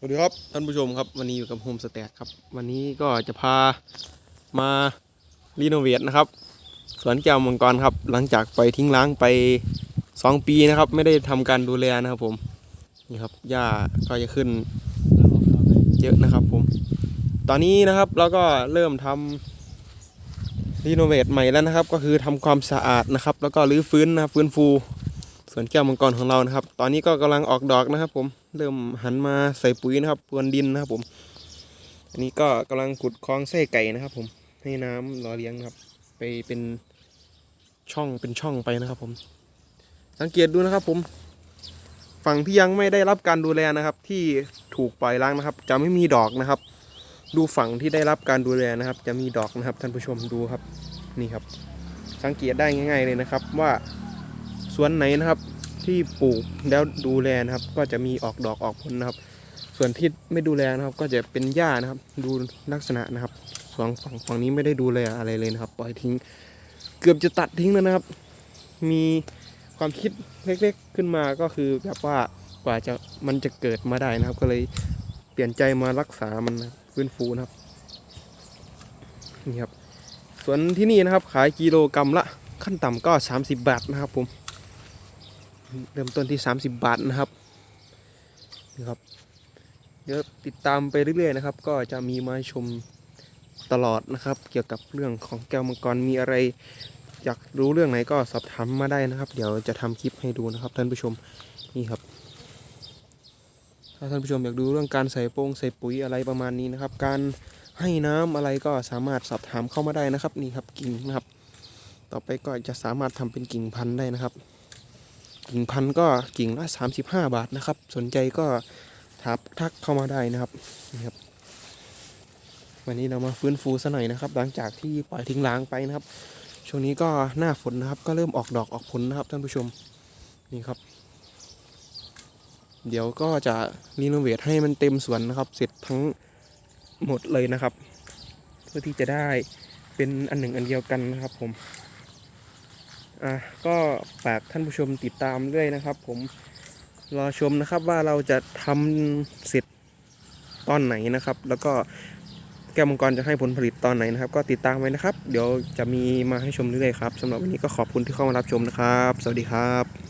สวัสดีครับท่านผู้ชมครับวันนี้อยู่กับโฮมสแตทครับวันนี้ก็จะพามารีโนเวทนะครับสวนแก้วมังกรครับ หลังจากปล่อยทิ้งร้างไป 2 ปีนะครับ ไม่ได้ทำการดูแลนะครับผมนี่ครับหญ้าก็จะขึ้นเยอะนะครับผม ตอนนี้นะครับเราก็เริ่มทำรีโนเวทใหม่แล้วนะครับ ก็คือทำความสะอาดนะครับ แล้วก็รื้อฟื้นนะฟื้นฟู วนแก้วมังกรของเรานะครับ ตอนนี้ก็กำลังออกดอกนะครับ ผมเริ่มหันมาใส่ปุ๋ยนะครับพรวนดินนะครับ ผม อันนี้ก็กำลังขุดคลองไส้ไก่นะครับ ผมให้น้ำหล่อเลี้ยงนะครับ ไปเป็นช่องเป็นช่องไปนะครับ ผม สังเกตดูนะครับ ผม ฝั่งที่ยังไม่ได้รับการดูแลนะครับ ที่ถูกปล่อยล้างนะครับ จะไม่มีดอกนะครับ ดูฝั่งที่ได้รับการดูแลนะครับ จะมีดอกนะครับ ท่านผู้ชมดูครับ นี่ครับ สังเกตได้ง่าย ๆเลยนะครับว่า วนไหนนะครับ ที่ปลูกแล้วดูแลนะครับ ก็จะมีออกดอกออกผลนะครับ ส่วนที่ไม่ดูแลนะครับ ก็จะเป็นหญ้านะครับ ดูลักษณะนะครับสองฝั่งฝั่งนี้ไม่ได้ดูแลอะไรเลยนะครับ ปล่อยทิ้ง เกือบจะตัดทิ้งแล้วนะครับ มีความคิดเล็กๆขึ้นมาก็คือแบบว่ากว่าจะมันจะเกิดมาได้นะครับ ก็เลยเปลี่ยนใจมารักษามันนะฟื้นฟูนะครับนี่ครับส่วนที่นี่นะครับ ขายกิโลกรัมละ ขั้นต่ำก็ 30 บาทนะครับผม เริ่มต้นที่ 30 บาทนะครับนี่ครับเดี๋ยวติดตามไปเรื่อยๆนะครับ ก็จะมีมาชมตลอดนะครับ เกี่ยวกับเรื่องของแก้วมังกรมีอะไร อยากรู้เรื่องไหนก็สอบถามมาได้นะครับ เดี๋ยวจะทำคลิปให้ดูนะครับท่านผู้ชมนี่ครับ ถ้าท่านผู้ชมอยากดูเรื่องการใส่โป้งใส่ปุ๋ยอะไรประมาณนี้นะครับ การให้น้ำอะไรก็สามารถสอบถามเข้ามาได้นะครับ นี่ครับกิ่งนะครับ ต่อไปก็จะสามารถทำเป็นกิ่งพันธุ์ได้นะครับ กิ่งพันก็กิ่งละ35 บาทนะครับ สนใจก็ทักทักเข้ามาได้นะครับนี่ครับ วันนี้เรามาฟื้นฟูซะหน่อยนะครับ หลังจากที่ปล่อยทิ้งร้างไปนะครับ ช่วงนี้ก็หน้าฝนนะครับ ก็เริ่มออกดอกออกผลนะครับท่านผู้ชมนี่ครับ เดี๋ยวก็จะรีโนเวทให้มันเต็มสวนนะครับ เสร็จทั้งหมดเลยนะครับ เพื่อที่จะได้เป็นอันหนึ่งอันเดียวกันนะครับผม อะก็ฝากท่านผู้ชมติดตามด้วยนะครับ ผมรอชมนะครับว่าเราจะทำเสร็จตอนไหนนะครับ แล้วก็แก้วมังกรจะให้ผลผลิตตอนไหนนะครับ ก็ติดตามไว้นะครับ เดี๋ยวจะมีมาให้ชมเรื่อยๆครับสำหรับวันนี้ก็ขอบคุณที่เข้ามารับชมนะครับ สวัสดีครับ